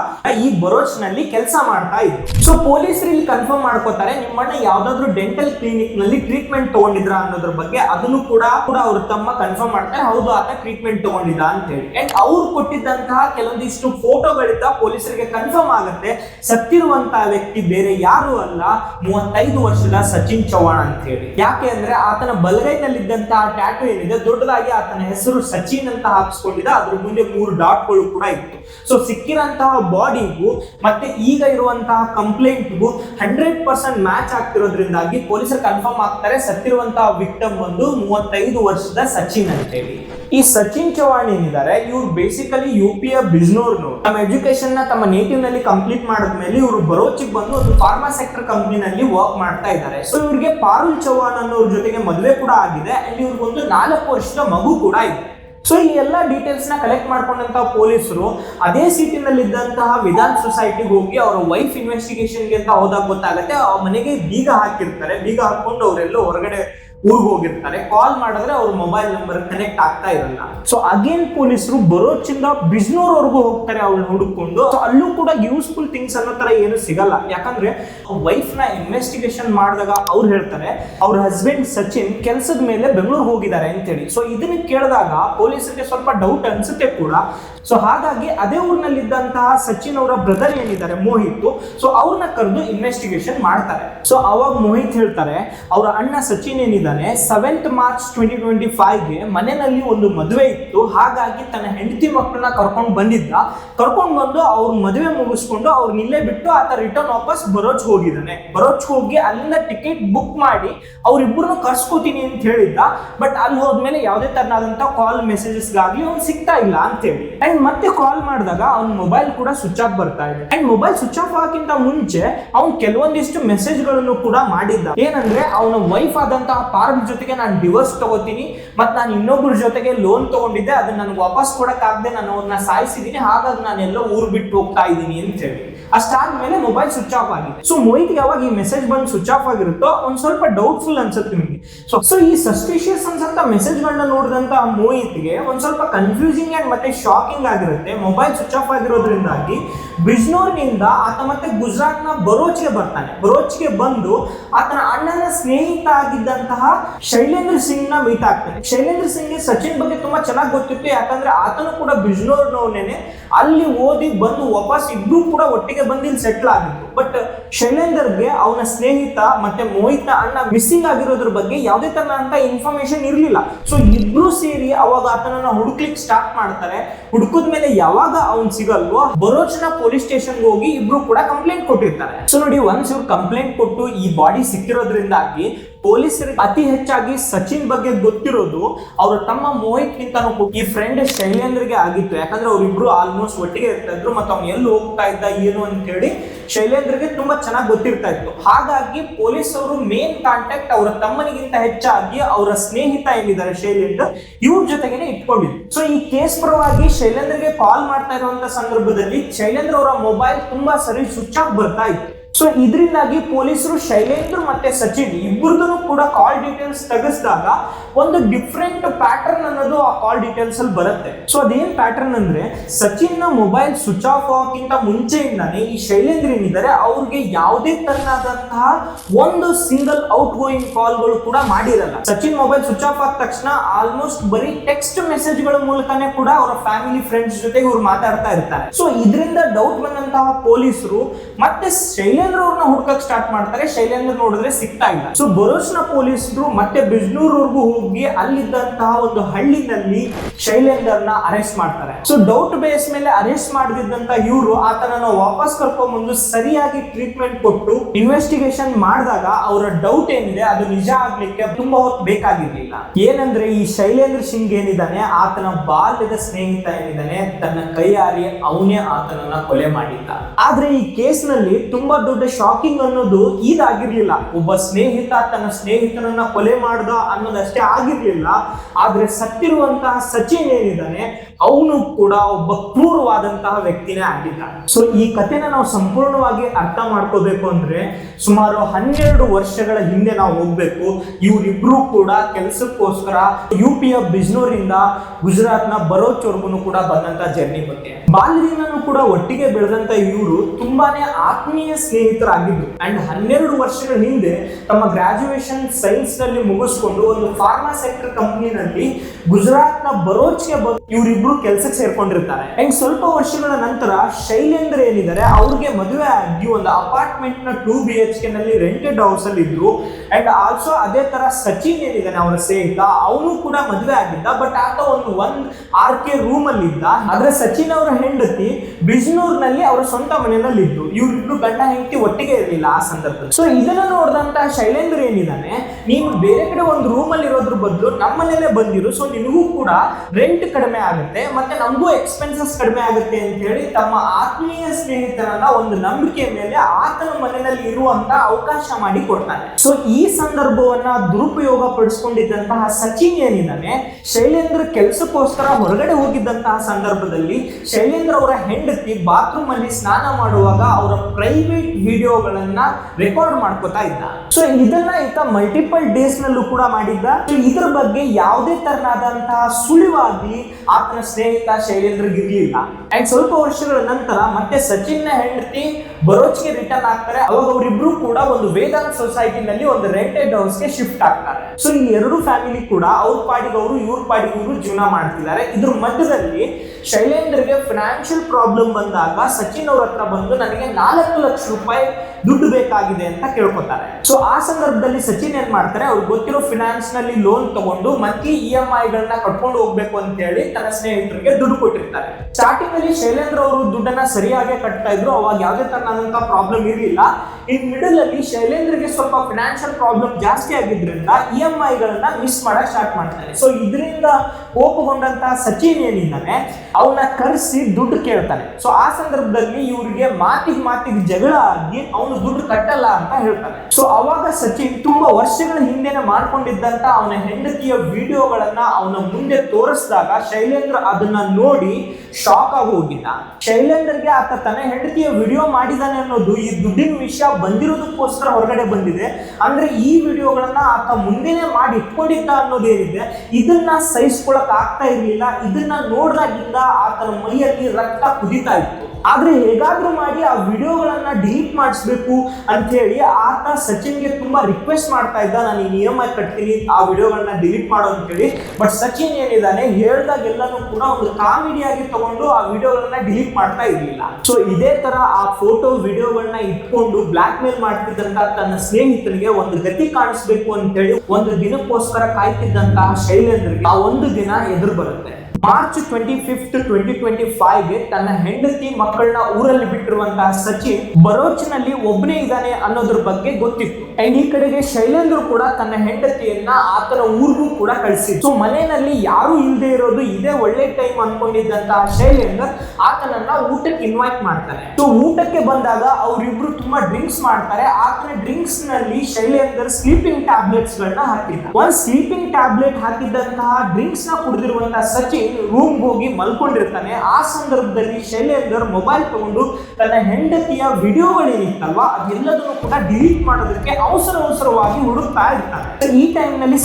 ಈ ಬರೋಚ್ನಲ್ಲಿ ಕೆಲಸ ಮಾಡ್ತಾ ಇದ್ರು. ಸೊ ಪೊಲೀಸರು ಇಲ್ಲಿ ಕನ್ಫರ್ಮ್ ಮಾಡ್ಕೋತಾರೆ, ನಿಮ್ಮಣ್ಣ ಯಾವ್ದಾದ್ರು ಡೆಂಟಲ್ ಕ್ಲಿನಿಕ್ನಲ್ಲಿ ಟ್ರೀಟ್ಮೆಂಟ್ ತಗೊಂಡಿದ್ರ ಅನ್ನೋದ್ರ ಬಗ್ಗೆ ಅದನ್ನು ಕೂಡ ಕೂಡ ಅವ್ರ ತಮ್ಮ ಕನ್ಫರ್ಮ್ ಮಾಡ್ತಾರೆ, ಹೌದು, ಆತ ಟ್ರೀಟ್ಮೆಂಟ್ ತಗೊಂಡಿದ್ದ ಅಂತ ಹೇಳಿ ಅಂಡ್ ಅವ್ರು ಕೊಟ್ಟಿದ್ದಂತಹ ಕೆಲವೊಂದಿಷ್ಟು ಫೋಟೋಗಳಿಂದ ಪೊಲೀಸರಿಗೆ ಕನ್ಫರ್ಮ್ ಆಗುತ್ತೆ, ಸತ್ತಿರುವಂತಹ ವ್ಯಕ್ತಿ ಬೇರೆ ಯಾರು ಅಲ್ಲ, ಮೂವತ್ತೈದು ವರ್ಷದ ಸಚಿನ್ ಚೌಹಾಣ್ ಅಂತ ಹೇಳಿ ಯಾಕೆ ಅಂದ್ರೆ ಆತನ ಬಲಗೈನಲ್ಲಿದ್ದಂತಹ ಟ್ಯಾಟು ಏನಿದೆ, ದೊಡ್ಡದಾಗಿ ಆತನ ಹೆಸರು ಸಚಿನ್ ಅಂತ ಹಾಕ್ಸ್ಕೊಂಡಿದ್ದ ಅದ್ರ ಮುಂದೆ ಮೂರು ಡಾಟ್ಗಳು ಕೂಡ ಇತ್ತು. ಸೊ ಸಿಕ್ಕಿರಂತಹ ಬಾಡಿಗೂ ಮತ್ತೆ ಈಗ ಇರುವಂತಹ ಕಂಪ್ಲೇಂಟ್ಗೂ ಹಂಡ್ರೆಡ್ ಪರ್ಸೆಂಟ್ ಮ್ಯಾಚ್ ಆಗ್ತಿರೋದ್ರಿಂದಾಗಿ ಪೊಲೀಸರು ಕನ್ಫರ್ಮ್ ಆಗ್ತಾರೆ. ಸತ್ತಿರುವಂತಹ ವಿಕ್ಟಮ್ ಬಂದು ಮೂವತ್ತೈದು ವರ್ಷದ ಸಚಿನ್ ಅಂತ ಹೇಳಿ ಈ ಸಚಿನ್ ಚೌಹಾಣ್ ಏನಿದ್ದಾರೆ, ಇವ್ರು ಬೇಸಿಕಲಿ ಯು ಪಿ ಎ ಬಿಜ್ನೋರ್ನು ತಮ್ಮ ಎಜುಕೇಶನ್ನ ತಮ್ಮ ನೇಟಿವ್ನಲ್ಲಿ ಕಂಪ್ಲೀಟ್ ಮಾಡಿದ್ಮೇಲೆ ಇವರು ಬರೋಚಿಗೆ ಬಂದು ಒಂದು ಫಾರ್ಮಾ ಸೆಕ್ಟರ್ ಕಂಪ್ನಿನಲ್ಲಿ ವರ್ಕ್ ಮಾಡ್ತಾ ಇದ್ದಾರೆ. ಸೊ ಇವ್ರಿಗೆ ಪಾರುಲ್ ಚೌಹಾಣ್ ಅನ್ನೋರ ಜೊತೆಗೆ ಮದುವೆ ಕೂಡ ಆಗಿದೆ ಇವ್ರಿಗೆ ಇವ್ರಿಗೊಂದು ನಾಲ್ಕು ವರ್ಷದ ಮಗು ಕೂಡ ಇದೆ. ಸೊ ಈ ಎಲ್ಲ ಡೀಟೇಲ್ಸ್ನ ಕಲೆಕ್ಟ್ ಮಾಡ್ಕೊಂಡಂತ ಪೊಲೀಸರು ಅದೇ ಸಿಟಿನಲ್ಲಿ ಇದ್ದಂತಹ ವಿಧಾನ್ ಸೊಸೈಟಿಗೆ ಹೋಗಿ ಅವರ ವೈಫ್ ಇನ್ವೆಸ್ಟಿಗೇಷನ್ಗೆ ಅಂತ ಹೋದಾಗ ಗೊತ್ತಾಗುತ್ತೆ, ಆ ಮನೆಗೆ ಬೀಗ ಹಾಕಿರ್ತಾರೆ. ಬೀಗ ಹಾಕೊಂಡು ಅವರೆಲ್ಲ ಹೊರಗಡೆ ಊರ್ಗ್ ಹೋಗಿರ್ತಾರೆ. ಕಾಲ್ ಮಾಡಿದ್ರೆ ಅವ್ರ ಮೊಬೈಲ್ ನಂಬರ್ ಕನೆಕ್ಟ್ ಆಗ್ತಾ ಇರಲ್ಲ. ಸೊ ಅಗೇನ್ ಪೊಲೀಸರು ಬರೋಚಿಂದ ಬಿಜ್ನೂರ್ ವರ್ಗೂ ಹೋಗ್ತಾರೆ ಅವ್ಳನ್ನ ಹುಡುಕೊಂಡು ಸೊ ಅಲ್ಲೂ ಕೂಡ ಯೂಸ್ಫುಲ್ ಥಿಂಗ್ಸ್ ಅನ್ನೋ ತರ ಏನು ಸಿಗಲ್ಲ. ಯಾಕಂದ್ರೆ ವೈಫ್ನ ಇನ್ವೆಸ್ಟಿಗೇಷನ್ ಮಾಡಿದಾಗ ಅವ್ರು ಹೇಳ್ತಾರೆ, ಅವ್ರ ಹಸ್ಬೆಂಡ್ ಸಚಿನ್ ಕೆಲಸದ ಮೇಲೆ ಬೆಂಗಳೂರು ಹೋಗಿದ್ದಾರೆ ಅಂತೇಳಿ. ಸೊ ಇದನ್ನ ಕೇಳಿದಾಗ ಪೊಲೀಸರಿಗೆ ಸ್ವಲ್ಪ ಡೌಟ್ ಅನ್ಸುತ್ತೆ ಕೂಡ. ಸೊ ಹಾಗಾಗಿ ಅದೇ ಊರಿನಲ್ಲಿದ್ದಂತಹ ಸಚಿನ್ ಅವರ ಬ್ರದರ್ ಏನಿದ್ದಾರೆ, ಮೋಹಿತ್. ಸೊ ಅವ್ರನ್ನ ಕರೆದು ಇನ್ವೆಸ್ಟಿಗೇಷನ್ ಮಾಡ್ತಾರೆ. ಸೊ ಅವಾಗ ಮೋಹಿತ್ ಹೇಳ್ತಾರೆ, ಅವರ ಅಣ್ಣ ಸಚಿನ್ ಏನಿದ್ದಾನೆ ಸೆವೆಂತ್ ಮಾರ್ಚ್ ಟ್ವೆಂಟಿ ಟ್ವೆಂಟಿ ಫೈವ್ಗೆ ಮನೆಯಲ್ಲಿ ಒಂದು ಮದುವೆ ಇತ್ತು. ಹಾಗಾಗಿ ತನ್ನ ಹೆಂಡತಿ ಮಕ್ಕಳನ್ನ ಕರ್ಕೊಂಡು ಬಂದಿದ್ದ. ಕರ್ಕೊಂಡು ಬಂದು ಅವ್ರ ಮದುವೆ ಮುಗಿಸ್ಕೊಂಡು ಅವ್ರನ್ನ ಇಲ್ಲೇ ಬಿಟ್ಟು ಆತ ರಿಟರ್ನ್ ವಾಪಸ್ ಬರೋಚ್ ಹೋಗಿದ್ದಾನೆ. ಬರೋಚ್ ಹೋಗಿ ಅಲ್ಲಿಂದ ಟಿಕೆಟ್ ಬುಕ್ ಮಾಡಿ ಅವ್ರಿಬ್ಬರನ್ನು ಕರ್ಸ್ಕೋತೀನಿ ಅಂತ ಹೇಳಿದ್ದ. ಬಟ್ ಅಲ್ಲಿ ಹೋದ್ಮೇಲೆ ಯಾವುದೇ ತರನಾದಂತ ಕಾಲ್ ಮೆಸೇಜಸ್ಗಾಗ್ಲಿ ಅವ್ನು ಸಿಗ್ತಾ ಇಲ್ಲ ಅಂತೇಳಿ ಅಂಡ್ ಮತ್ತೆ ಕಾಲ್ ಮಾಡಿದಾಗ ಅವ್ನ ಮೊಬೈಲ್ ಕೂಡ ಸ್ವಿಚ್ ಆಫ್ ಬರ್ತಾ ಇದೆ. ಅಂಡ್ ಮೊಬೈಲ್ ಸ್ವಿಚ್ ಆಫ್ ಆಗಕ್ಕಿಂತ ಮುಂಚೆ ಅವ್ನು ಕೆಲವೊಂದಿಷ್ಟು ಮೆಸೇಜ್ಗಳನ್ನು ಕೂಡ ಮಾಡಿದ್ದ. ಏನಂದ್ರೆ, ಅವನ ವೈಫ್ ಆದಂತಹ ಪಾರ್ಕ್ ಜೊತೆಗೆ ನಾನು ಡಿವೋರ್ಸ್ ತಗೋತೀನಿ, ಮತ್ತೆ ನಾನು ಇನ್ನೊಬ್ಬರ ಜೊತೆಗೆ ಲೋನ್ ತಗೊಂಡಿದ್ದೆ, ಅದನ್ನ ನನಗೆ ವಾಪಸ್ ಕೊಡೋಕ್ಕಾಗದೆ ನಾನು ಅವ್ರನ್ನ ಸಾಯಿಸಿದೀನಿ, ಹಾಗಾಗಿ ನಾನೆಲ್ಲ ಊರ್ ಬಿಟ್ಟು ಹೋಗ್ತಾ ಇದ್ದೀನಿ ಅಂತ ಹೇಳಿ ಅಷ್ಟಾದ್ಮೇಲೆ ಮೊಬೈಲ್ ಸ್ವಿಚ್ ಆಫ್ ಆಗಿದೆ. ಸೊ ಮೋಹಿತ್ ಯಾವಾಗ ಈ ಮೆಸೇಜ್ ಬಂದು ಸ್ವಿಚ್ ಆಫ್ ಆಗಿರುತ್ತೋ, ಒಂದ್ ಸ್ವಲ್ಪ ಡೌಟ್ಫುಲ್ ಅನ್ಸುತ್ತೆ ನಿಮಗೆ. ಸೊ ಸೊ ಈ ಸಸ್ಪಿಷಿಯಸ್ ಅನ್ಸಂತ ಮೆಸೇಜ್ಗಳನ್ನ ನೋಡಿದಂತ ಮೋಹಿತ್ಗೆ ಒಂದ್ ಸ್ವಲ್ಪ ಕನ್ಫ್ಯೂಸಿಂಗ್ ಅಂಡ್ ಮತ್ತೆ ಶಾಕಿಂಗ್ ಆಗಿರುತ್ತೆ. ಮೊಬೈಲ್ ಸ್ವಿಚ್ ಆಫ್ ಆಗಿರೋದ್ರಿಂದಾಗಿ ಬಿಜ್ನೋರ್ನಿಂದ ಆತ ಮತ್ತೆ ಗುಜರಾತ್ನ ಬರೋಚ್ಗೆ ಬರ್ತಾನೆ. ಬರೋಚ್ಗೆ ಬಂದು ಆತನ ಅಣ್ಣನ ಸ್ನೇಹಿತ ಆಗಿದ್ದಂತಹ ಶೈಲೇಂದ್ರ ಸಿಂಗ್ನ ಮೀಟ್ ಆಗ್ತಾನೆ ಶೈಲೇಂದ್ರ ಸಿಂಗ್ ಸಚಿನ್ ಬಗ್ಗೆ ತುಂಬಾ ಚೆನ್ನಾಗಿ ಗೊತ್ತಿತ್ತು, ಯಾಕಂದ್ರೆ ಆತನು ಕೂಡ ಬಿಜ್ನೋರ್ನವನೇನೆ. ಅಲ್ಲಿ ಓದಿ ಬಂದು ವಾಪಸ್ ಇಬ್ರು ಕೂಡ ಒಟ್ಟಿಗೆ ಬಂದು ಬಂದಿಲ್ ಸೆಟ್ಲ್ ಆಗಿತ್ತು. ಬಟ್ ಶೈಲೇಂದರ್ಗೆ ಅವನ ಸ್ನೇಹಿತ ಮತ್ತೆ ಮೋಹಿತ್ನ ಅಣ್ಣ ಮಿಸ್ಸಿಂಗ್ ಆಗಿರೋದ್ರ ಬಗ್ಗೆ ಯಾವುದೇ ತರ ಅಂತ ಇನ್ಫಾರ್ಮೇಶನ್ ಇರಲಿಲ್ಲ. ಸೊ ಇಬ್ರು ಸೇರಿ ಅವಾಗ ಆತನನ್ನ ಹುಡುಕ್ಲಿಕ್ಕೆ ಸ್ಟಾರ್ಟ್ ಮಾಡ್ತಾರೆ. ಹುಡುಕದ ಮೇಲೆ ಯಾವಾಗ ಅವ್ನ್ ಸಿಗಲ್ವೋ, ಬರೋಚನ ಪೊಲೀಸ್ ಸ್ಟೇಷನ್ಗೆ ಹೋಗಿ ಇಬ್ರು ಕೂಡ ಕಂಪ್ಲೇಂಟ್ ಕೊಟ್ಟಿರ್ತಾರೆ. ಸೊ ನೋಡಿ ಒನ್ಸ್ ಇವ್ರು ಕಂಪ್ಲೇಂಟ್ ಕೊಟ್ಟು ಈ ಬಾಡಿ ಸಿಕ್ಕಿರೋದ್ರಿಂದಾಗಿ ಪೊಲೀಸರಿಗೆ ಅತಿ ಹೆಚ್ಚಾಗಿ ಸಚಿನ್ ಬಗ್ಗೆ ಗೊತ್ತಿರೋದು ಅವರ ತಮ್ಮ ಮೋಹಿತ್ಗಿಂತ ಈ ಫ್ರೆಂಡ್ ಶೈಲೇಂದ್ರಿಗೆ ಆಗಿತ್ತು. ಯಾಕಂದ್ರೆ ಅವ್ರಿಬ್ರು ಆಲ್ಮೋಸ್ಟ್ ಒಟ್ಟಿಗೆ ಇರ್ತಾ ಇದ್ರು ಮತ್ತೆ ಅವ್ನು ಎಲ್ಲಿ ಹೋಗ್ತಾ ಇದ್ದ, ಏನು ಅಂತ ಹೇಳಿ ಶೈಲೇಂದ್ರಿಗೆ ತುಂಬಾ ಚೆನ್ನಾಗಿ ಗೊತ್ತಿರ್ತಾ ಇತ್ತು. ಹಾಗಾಗಿ ಪೊಲೀಸ್ ಅವರು ಮೇನ್ ಕಾಂಟ್ಯಾಕ್ಟ್ ಅವರ ತಮ್ಮನಿಗಿಂತ ಹೆಚ್ಚಾಗಿ ಅವರ ಸ್ನೇಹಿತ ಏನಿದ್ದಾರೆ ಶೈಲೇಂದ್ರ ಇವ್ರ ಜೊತೆಗೇನೆ ಇಟ್ಕೊಂಡಿದ್ರು. ಸೊ ಈ ಕೇಸ್ ಪರವಾಗಿ ಶೈಲೇಂದ್ರಿಗೆ ಕಾಲ್ ಮಾಡ್ತಾ ಇರುವಂತ ಸಂದರ್ಭದಲ್ಲಿ ಶೈಲೇಂದ್ರ ಅವರ ಮೊಬೈಲ್ ತುಂಬಾ ಸರಿ ಸ್ವಿಚ್ ಆಫ್ ಬರ್ತಾ ಇತ್ತು. ಸೊ ಇದರಿಂದಾಗಿ ಪೊಲೀಸರು, ಶೈಲೇಂದ್ರ ಮತ್ತೆ ಸಚಿನ್ ಇಬ್ಬರದೂ ಕೂಡ ಕಾಲ್ ಡೀಟೇಲ್ಸ್ ತೆಗೆಸಿದಾಗ ಒಂದು ಡಿಫ್ರೆಂಟ್ ಪ್ಯಾಟರ್ನ್ ಅನ್ನೋದು ಆ ಕಾಲ್ ಡೀಟೇಲ್ಸ್ ಅಲ್ಲಿ ಬರುತ್ತೆ. ಸೊ ಅದೇನ್ ಪ್ಯಾಟರ್ನ್ ಅಂದ್ರೆ ಸಚಿನ್ನ ಮೊಬೈಲ್ ಸ್ವಿಚ್ ಆಫ್ ಆಗೋಕ್ಕಿಂತ ಮುಂಚೆಯಿಂದಾನೆ ಈ ಶೈಲೇಂದ್ರ ಏನಿದ್ದಾರೆ, ಅವ್ರಿಗೆ ಯಾವುದೇ ತರನಾದಂತಹ ಒಂದು ಸಿಂಗಲ್ ಔಟ್ ಗೋಯಿಂಗ್ ಕಾಲ್ಗಳು ಕೂಡ ಮಾಡಿರಲ್ಲ. ಸಚಿನ್ ಮೊಬೈಲ್ ಸ್ವಿಚ್ ಆಫ್ ಆದ ತಕ್ಷಣ ಆಲ್ಮೋಸ್ಟ್ ಬರೀ ಟೆಕ್ಸ್ಟ್ ಮೆಸೇಜ್ಗಳ ಮೂಲಕನೇ ಕೂಡ ಅವರ ಫ್ಯಾಮಿಲಿ ಫ್ರೆಂಡ್ಸ್ ಜೊತೆ ಇವ್ರು ಮಾತಾಡ್ತಾ ಇರ್ತಾರೆ. ಸೊ ಇದರಿಂದ ಡೌಟ್ ಬಂದಂತಹ ಪೊಲೀಸರು ಮತ್ತೆ ಶೈಲೇಂದ್ರ ಶೈಲೇಂದ್ರ ಅವ್ರನ್ನ ಹುಡ್ಕಕ್ ಸ್ಟಾರ್ಟ್ ಮಾಡ್ತಾರೆ. ಶೈಲೇಂದ್ರ ನೋಡಿದ್ರೆ ಸಿಗ್ತಾ ಇಲ್ಲ. ಸೊ ಬರೋಸ್ನ ಪೊಲೀಸರು ಮತ್ತೆ ಬಿಜ್ನೂರ್ವರೆಗೂ ಹೋಗಿ ಅಲ್ಲಿದ್ದಂತಹ ಒಂದು ಹಳ್ಳಿನಲ್ಲಿ ಶೈಲೇಂದರ್ನ ಅರೆಸ್ಟ್ ಮಾಡ್ತಾರೆ. ಸೊ ಡೌಟ್ ಬೇಸ್ ಮೇಲೆ ಅರೆಸ್ಟ್ ಮಾಡಿದಂತ ಇವರು ಆತನನ್ನ ವಾಪಸ್ ಕರ್ಕೊಂಡ್ಬಂದು ಸರಿಯಾಗಿ ಟ್ರೀಟ್ಮೆಂಟ್ ಕೊಟ್ಟು ಇನ್ವೆಸ್ಟಿಗೇಷನ್ ಮಾಡಿದಾಗ ಅವರ ಡೌಟ್ ಏನಿದೆ ಅದು ನಿಜ ಆಗ್ಲಿಕ್ಕೆ ತುಂಬಾ ಹೊತ್ತು ಬೇಕಾಗಿರ್ಲಿಲ್ಲ. ಏನಂದ್ರೆ ಈ ಶೈಲೇಂದ್ರ ಸಿಂಗ್ ಏನಿದ್ದಾನೆ, ಆತನ ಬಾಲ್ಯದ ಸ್ನೇಹಿತ ಏನಿದ್ದಾನೆ, ತನ್ನ ಕೈಯಾರಿ ಅವನೇ ಆತನನ್ನ ಕೊಲೆ ಮಾಡಿದ್ದ. ಆದ್ರೆ ಈ ಕೇಸ್ನಲ್ಲಿ ತುಂಬಾ ದೊಡ್ಡ ಶಾಕಿಂಗ್ ಅನ್ನೋದು ಇದಾಗಿರ್ಲಿಲ್ಲ. ಒಬ್ಬ ಸ್ನೇಹಿತ ತನ್ನ ಸ್ನೇಹಿತನನ್ನ ಕೊಲೆ ಮಾಡ್ದ ಅನ್ನೋದಷ್ಟೇ ಆಗಿರ್ಲಿಲ್ಲ. ಆದ್ರೆ ಸತ್ತಿರುವಂತಹ ಸಚಿನ್ ಏನಿದ್ದಾನೆ, ಅವನು ಕೂಡ ಒಬ್ಬ ಕ್ರೂರವಾದಂತಹ ವ್ಯಕ್ತಿನೇ ಆಗಿದ್ದ ಸೊ ಈ ಕಥೆನ ನಾವು ಸಂಪೂರ್ಣವಾಗಿ ಅರ್ಥ ಮಾಡ್ಕೋಬೇಕು ಅಂದ್ರೆ ಸುಮಾರು ಹನ್ನೆರಡು ವರ್ಷಗಳ ಹಿಂದೆ ನಾವು ಹೋಗ್ಬೇಕು. ಇವರಿಬ್ರು ಕೂಡ ಕೆಲಸಕ್ಕೋಸ್ಕರ ಯು ಪಿಯ ಬಿಜ್ನೂರಿಂದ ನ ಕೂಡ ಬಂದಂತ ಜರ್ನಿ ಬಗ್ಗೆ. ಬಾಲ್ಯದಿಂದನೂ ಕೂಡ ಒಟ್ಟಿಗೆ ಬೆಳೆದಂತ ಇವರು ತುಂಬಾನೇ ಆತ್ಮೀಯ ಸ್ನೇಹಿತರಾಗಿದ್ರು ಅಂಡ್ ಹನ್ನೆರಡು ವರ್ಷಗಳ ಹಿಂದೆ ತಮ್ಮ ಗ್ರಾಜುಯೇಷನ್ ಸೈನ್ಸ್ನಲ್ಲಿ ಮುಗಿಸ್ಕೊಂಡು ಒಂದು ಫಾರ್ಮಾ ಸೆಕ್ಟರ್ ಕಂಪನಿನಲ್ಲಿ ಗುಜರಾತ್ನ ಬರೋಚ್ಗೆ ಬಂದು ಇವರಿಬ್ರು ಕೆಲಸಕ್ಕೆ ಸೇರ್ಕೊಂಡಿರ್ತಾರೆ. ಅಂಡ್ ಸ್ವಲ್ಪ ವರ್ಷಗಳ ನಂತರ ಶೈಲೇಂದ್ರ ಏನಿದ್ದಾರೆ, ಅವ್ರಿಗೆ ಮದುವೆ ಆಗಿ ಒಂದು ಅಪಾರ್ಟ್ಮೆಂಟ್ನ ಟೂ ಬಿ ಎಚ್ ಕೆ ನಲ್ಲಿ ರೆಂಟೆಡ್ ಹೌಸ್ ಅಲ್ಲಿ ಇದ್ರು. ಅಂಡ್ ಆಲ್ಸೋ ಅದೇ ತರ ಸಚಿನ್ ಏನಿದ್ದಾನೆ ಅವರ ಸ್ನೇಹಿತ, ಅವನು ಕೂಡ ಮದುವೆ ಆಗಿದ್ದ ಬಟ್ ಆತ ಒಂದು ಒಂದ್ ಆರ್ ಕೆ ರೂಮ್ ಅಲ್ಲಿ ಇದ್ದ. ಆದ್ರೆ ಸಚಿನ್ ಅವರ ಹೆಂಡತಿ ಬಿಜ್ನೂರ್ನಲ್ಲಿ ಅವರ ಸ್ವಂತ ಮನೆಯಲ್ಲಿ ಇದ್ರು ಇವ್ರಿಬ್ರು ಗಂಡ ಹೆಂಡತಿ ಒಟ್ಟಿಗೆ ಇರಲಿಲ್ಲ ಆ ಸಂದರ್ಭದಲ್ಲಿ. ಸೊ ಇದನ್ನು ನೋಡಿದಂತ ಶೈಲೇಂದ್ರ ಏನಿದ್ದಾನೆ, ನೀನು ಬೇರೆ ಕಡೆ ಒಂದು ರೂಮ್ ಅಲ್ಲಿ ಇರೋದ್ರ ಬದಲು ನಮ್ಮ ಮನೇಲೆ ಬಂದಿರು ಸೊ ನಿನಗೂ ಕೂಡ ರೆಂಟ್ ಕಡಿಮೆ ಆಗುತ್ತೆ, ಮತ್ತೆ ನಮಗೂ ಎಕ್ಸ್ಪೆನ್ಸಸ್ ಕಡಿಮೆ ಆಗುತ್ತೆ ಅಂತ ಹೇಳಿ ತಮ್ಮ ಆತ್ಮೀಯ ಸ್ನೇಹಿತರನ್ನ ಒಂದು ನಂಬಿಕೆ ಮೇಲೆ ಆತನ ಮನೆಯಲ್ಲಿ ಇರುವಂತ ಅವಕಾಶ ಮಾಡಿ ಕೊಡ್ತಾನೆ. ಸೊ ಈ ಸಂದರ್ಭವನ್ನ ದುರುಪಯೋಗ ಪಡಿಸ್ಕೊಂಡಿದ್ದಂತಹ ಸಚಿನ್ ಏನಿದ್ದಾನೆ, ಶೈಲೇಂದ್ರ ಕೆಲಸಕ್ಕೋಸ್ಕರ ಹೊರಗಡೆ ಹೋಗಿದ್ದಂತಹ ಸಂದರ್ಭದಲ್ಲಿ ಶೈಲೇಂದ್ರ ಅವರ ಹೆಂಡತಿ ಬಾತ್ರೂಮ್ ಅಲ್ಲಿ ಸ್ನಾನ ಮಾಡುವಾಗ ಅವರ ಪ್ರೈವೇಟ್ ವಿಡಿಯೋಗಳನ್ನ ರೆಕಾರ್ಡ್ ಮಾಡ್ಕೋತಾ ಇದ್ದ. ಸೊ ಇದನ್ನ ಈತ ಮಲ್ಟಿಪಲ್ ಡೇಸ್ ನಲ್ಲೂ ಕೂಡ ಮಾಡಿದ್ದ. ಇದ್ರ ಬಗ್ಗೆ ಯಾವುದೇ ತರನಾದಂತಹ ಸುಳಿವಾಗಿ ಆತನ ಸ್ನೇಹಿತ ಶೈಲೇಂದ್ರಗಿರ್ಲಿಲ್ಲ ಅಂಡ್ ಸ್ವಲ್ಪ ವರ್ಷಗಳ ನಂತರ ಮತ್ತೆ ಸಚಿನ್ನ ಹೆಂಡತಿ ಬರೋಚ್ಗೆ ರಿಟರ್ನ್ ಆಗ್ತಾರೆ. ಅವಾಗ ಅವರಿಬ್ರು ಕೂಡ ಒಂದು ವೇದಾಂತ್ ಸೊಸೈಟಿನಲ್ಲಿ ಒಂದು ರೆಂಟೆಡ್ ಹೌಸ್ಗೆ ಶಿಫ್ಟ್ ಆಗ್ತಾರೆ. ಸೊ ಈ ಎರಡು ಫ್ಯಾಮಿಲಿ ಕೂಡ ಅವ್ರ ಪಾಡಿಗೆ ಅವರು ಇವ್ರ ಪಾಡಿಗೆ ಇವರು ಜೀವನ ಮಾಡ್ತಿದ್ದಾರೆ. ಇದ್ರ ಮಧ್ಯದಲ್ಲಿ ಶೈಲೇಂದ್ರಗೆ ಫಿನಾನ್ಷಿಯಲ್ ಪ್ರಾಬ್ಲಮ್ ಬಂದಾಗ ಸಚಿನ್ ಅವ್ರ ಹತ್ರ ಬಂದು, ನನಗೆ ನಾಲ್ಕು ಲಕ್ಷ ರೂಪಾಯಿ ದುಡ್ಡು ಬೇಕಾಗಿದೆ ಅಂತ ಕೇಳ್ಕೊತಾರೆ. ಸೊ ಆ ಸಂದರ್ಭದಲ್ಲಿ ಸಚಿನ್ ಏನ್ ಮಾಡ್ತಾರೆ? ಅವ್ರಿಗೆ ಗೊತ್ತಿರೋ ಫಿನಾನ್ಸ್ನಲ್ಲಿ ಲೋನ್ ತಗೊಂಡು ಮಂತ್ಲಿ ಇ ಎಂ ಐಗಳನ್ನ ಕಟ್ಕೊಂಡು ಹೋಗ್ಬೇಕು ಅಂತ ಹೇಳಿ ತನ್ನ ಸ್ನೇಹಿತರಿಗೆ ದುಡ್ಡು ಕೊಟ್ಟಿರ್ತಾರೆ. ಸ್ಟಾರ್ಟಿಂಗ್ ಅಲ್ಲಿ ಶೈಲೇಂದ್ರ ಅವರು ದುಡ್ಡನ್ನ ಸರಿಯಾಗಿ ಕಟ್ತಾ ಇದ್ರು. ಅವಾಗ ಯಾವುದೇ ತರನಾದಂತಹ ಪ್ರಾಬ್ಲಮ್ ಇರಲಿಲ್ಲ. ಇನ್ ಮಿಡಲ್ ಅಲ್ಲಿ ಶೈಲೇಂದ್ರಗೆ ಸ್ವಲ್ಪ ಫಿನಾನ್ಷಿಯಲ್ ಪ್ರಾಬ್ಲಮ್ ಜಾಸ್ತಿ ಆಗಿದ್ರಿಂದ ಇ ಎಂ ಐಗಳನ್ನ ಮಿಸ್ ಮಾಡಕ್ ಸ್ಟಾರ್ಟ್ ಮಾಡ್ತಾರೆ. ಸೊ ಇದರಿಂದ ಕೋಪಗೊಂಡಂತಹ ಸಚಿನ್ ಏನಿದ್ದಾನೆ ಅವನ್ನ ಕರೆಸಿ ದುಡ್ಡು ಕೇಳ್ತಾನೆ. ಸೊ ಆ ಸಂದರ್ಭದಲ್ಲಿ ಇವರಿಗೆ ಮಾತಿಗೆ ಮಾತಿಗೆ ಜಗಳ ಆಗಿ ಅವನು ದುಡ್ಡು ಕಟ್ಟಲ್ಲ ಅಂತ ಹೇಳ್ತಾನೆ. ಸೊ ಅವಾಗ ಸಚಿನ್ ತುಂಬಾ ವರ್ಷಗಳ ಹಿಂದೆನೆ ಮಾಡ್ಕೊಂಡಿದ್ದಂತ ಅವನ ಹೆಂಡತಿಯ ವಿಡಿಯೋಗಳನ್ನ ಅವನ ಮುಂದೆ ತೋರಿಸಿದಾಗ ಶೈಲೇಂದ್ರ ಅದನ್ನ ನೋಡಿ ಶಾಕ್ ಆಗಿ ಹೋಗಿದ್ದ. ಶೈಲೇಂದ್ರಗೆ ಆತ ತನ್ನ ಹೆಂಡತಿಯ ವಿಡಿಯೋ ಮಾಡಿದಾನೆ ಅನ್ನೋದು ಈ ದುಡ್ಡಿನ ವಿಷಯ ಬಂದಿರೋದಕ್ಕೋಸ್ಕರ ಹೊರಗಡೆ ಬಂದಿದೆ. ಅಂದ್ರೆ ಈ ವಿಡಿಯೋಗಳನ್ನ ಆತ ಮುಂದೆನೆ ಮಾಡಿ ಇಟ್ಕೊಂಡಿದ್ದ ಅನ್ನೋದೇನಿದೆ, ಇದನ್ನ ಸಹಿಸ್ಕೊಳಕ್ ಆಗ್ತಾ ಇರ್ಲಿಲ್ಲ, ಇದನ್ನ ನೋಡಿದಾಗಿಂದ ಆತನ ಮೈಯಲ್ಲಿ ರಕ್ತ ಕುದಿತಾ ಇತ್ತು. ಆದ್ರೆ ಹೇಗಾದ್ರೂ ಮಾಡಿ ಆ ವಿಡಿಯೋಗಳನ್ನ ಡಿಲೀಟ್ ಮಾಡಿಸ್ಬೇಕು ಅಂತ ಹೇಳಿ ಆತ ಸಚಿನ್ಗೆ ತುಂಬಾ ರಿಕ್ವೆಸ್ಟ್ ಮಾಡ್ತಾ ಇದ್ದ, ನಾನು ಈ ನಿಯಮ ಕಟ್ತೀನಿ, ಆ ವಿಡಿಯೋಗಳನ್ನ ಡಿಲೀಟ್ ಮಾಡೋ ಅಂತ ಹೇಳಿ ಬಟ್ ಸಚಿನ್ ಏನಿದ್ದಾನೆ ಹೇಳ್ದಾಗೆಲ್ಲನೂ ಕೂಡ ಒಂದು ಕಾಮಿಡಿಯಾಗಿ ತಗೊಂಡು ಆ ವಿಡಿಯೋಗಳನ್ನ ಡಿಲೀಟ್ ಮಾಡ್ತಾ ಇರ್ಲಿಲ್ಲ. ಸೊ ಇದೇ ತರ ಆ ಫೋಟೋ ವಿಡಿಯೋಗಳನ್ನ ಇಟ್ಕೊಂಡು ಬ್ಲಾಕ್ ಮೇಲ್ ಮಾಡ್ತಿದ್ದಂತ ತನ್ನ ಸ್ನೇಹಿತರಿಗೆ ಒಂದು ಗತಿ ಕಾಣಿಸ್ಬೇಕು ಅಂತ ಹೇಳಿ ಒಂದು ದಿನಕ್ಕೋಸ್ಕರ ಕಾಯ್ತಿದ್ದಂತಹ ಶೈಲೇಂದ್ರಿಗೆ ಆ ಒಂದು ದಿನ ಎದುರು ಬರುತ್ತೆ. March twenty fifth twenty twenty ಫೈವ್ಗೆ ತನ್ನ ಹೆಂಡತಿ ಮಕ್ಕಳನ್ನ ಊರಲ್ಲಿ ಬಿಟ್ಟಿರುವಂತಹ ಸಚಿನ್ ಬರೋಚ್ನಲ್ಲಿ ಒಬ್ಬನೇ ಇದ್ದಾನೆ ಅನ್ನೋದ್ರ ಬಗ್ಗೆ ಗೊತ್ತಿತ್ತು. ಅಂಡ್ ಈ ಕಡೆಗೆ ಶೈಲೇಂದ್ರ ಕೂಡ ತನ್ನ ಹೆಂಡತಿಯನ್ನ ಆತನ ಊರಿಗೂ ಕೂಡ ಕಳಿಸಿದ್ರು ಸೊ ಮನೆಯಲ್ಲಿ ಯಾರು ಇಲ್ಲದೆ ಇರೋದು ಇದೇ ಒಳ್ಳೆ ಟೈಮ್ ಅನ್ಕೊಂಡಿದ್ದಂತಹ ಶೈಲೇಂದ್ರ ಆತನನ್ನ ಊಟಕ್ಕೆ ಇನ್ವೈಟ್ ಮಾಡ್ತಾರೆ. ಸೊ ಊಟಕ್ಕೆ ಬಂದಾಗ ಅವರಿಬ್ರು ತುಂಬಾ ಡ್ರಿಂಕ್ಸ್ ಮಾಡ್ತಾರೆ. ಆತನ ಡ್ರಿಂಕ್ಸ್ನಲ್ಲಿ ಶೈಲೇಂದ್ರ ಸ್ಲೀಪಿಂಗ್ ಟ್ಯಾಬ್ಲೆಟ್ಸ್ ಗಳನ್ನ ಹಾಕಿದ್ದ. ಒಂದ್ ಸ್ಲೀಪಿಂಗ್ ಟ್ಯಾಬ್ಲೆಟ್ ಹಾಕಿದ್ದಂತಹ ಡ್ರಿಂಕ್ಸ್ನ ಕುಡಿದಿರುವಂತಹ ಸಚಿನ್ ರೂಮ್ ಹೋಗಿ ಮಲ್ಕೊಂಡಿರ್ತಾನೆ. ಆ ಸಂದರ್ಭದಲ್ಲಿ ಶೈಲೇಂದರ್ ಮೊಬೈಲ್ ತಗೊಂಡು ತನ್ನ ಹೆಂಡತಿಯ ವಿಡಿಯೋಗಳೇನಿತ್ತಲ್ವಾ ಅದೆಲ್ಲದನ್ನು ಕೂಡ ಡಿಲೀಟ್ ಮಾಡೋದಕ್ಕೆ ಅವಸರ ಅವಸರವಾಗಿ ಹುಡುಕ್ತಾ ಇರ್ತಾನೆ. ಈ ಟೈಮ್ನಲ್ಲಿ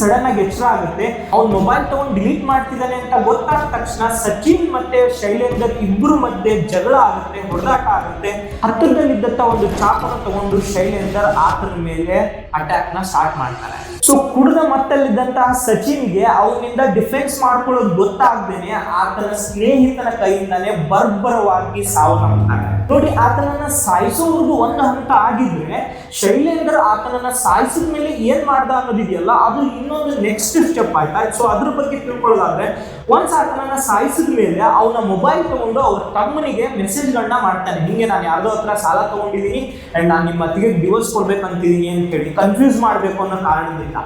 ಸಡನ್ ಆಗಿ ಎಚ್ಚರ ಆಗುತ್ತೆ. ಅವ್ನು ಮೊಬೈಲ್ ತಗೊಂಡು ಡಿಲೀಟ್ ಮಾಡ್ತಿದ್ದಾನೆ ಅಂತ ಗೊತ್ತಾದ ತಕ್ಷಣ ಸಚಿನ್ ಮತ್ತೆ ಶೈಲೇಂದರ್ ಇಬ್ಬರು ಮಧ್ಯೆ ಜಗಳ ಆಗುತ್ತೆ, ಹೊಡೆದಾಟ ಆಗುತ್ತೆ. ಹತ್ತಿರದಲ್ಲಿದ್ದಂತ ಒಂದು ಚಾಪನ ತಗೊಂಡು ಶೈಲೇಂದರ್ ಆತನ ಮೇಲೆ ಅಟ್ಯಾಕ್ನ ಸ್ಟಾರ್ಟ್ ಮಾಡ್ತಾನೆ. ಸೊ ಕುಡಿದ ಮತ್ತಲ್ಲಿದ್ದಂತಹ ಸಚಿನ್ಗೆ ಅವನಿಂದ ಡಿಫೆನ್ಸ್ ಮಾಡ್ಕೊಳ್ಳೋದು ಗೊತ್ತಾಗ್ದೇನೆ ಆತನ ಸ್ನೇಹಿತನ ಕೈಯಿಂದಾನೆ ಬರ್ಬರವಾಗಿ ಸಾವನ್ನಪ್ಪಿದ್ದಾರೆ ನೋಡಿ, ಆತನನ್ನ ಸಾಯಿಸೋದು ಒಂದು ಹಂತ ಆಗಿದ್ರೆ ಶೈಲೇಂದ್ರ ಆತನನ್ನ ಸಾಯಿಸಿದ ಮೇಲೆ ಏನ್ ಮಾಡ್ದ ಅನ್ನೋದಿದೆಯಲ್ಲ, ಅದು ಇನ್ನೊಂದು ನೆಕ್ಸ್ಟ್ ಸ್ಟೆಪ್ ಆಯ್ತಾ? ಸೊ ಅದ್ರ ಬಗ್ಗೆ ತಿಳ್ಕೊಳ್ಳೋದಾದ್ರೆ ಒನ್ಸ್ ಆತನನ್ನ ಸಾಯಿಸಿದ ಮೇಲೆ ಅವನ ಮೊಬೈಲ್ ತಗೊಂಡು ಅವ್ರ ತಮ್ಮನಿಗೆ ಮೆಸೇಜ್ಗಳನ್ನ ಮಾಡ್ತಾನೆ. ಹಿಂಗೆ ನಾನು ಯಾರ್ದೋ ಹತ್ರ ಸಾಲ ತಗೊಂಡಿದ್ದೀನಿ ಅಂಡ್ ನಾನು ನಿಮ್ಮ ಅತ್ತಿಗೆ ಡಿವೋರ್ಸ್ ಕೊಡ್ಬೇಕಂತಿದ್ದೀನಿ ಅಂತ ಹೇಳಿ ಕನ್ಫ್ಯೂಸ್ ಮಾಡಬೇಕು ಅನ್ನೋ ಕಾರಣದಿಂದ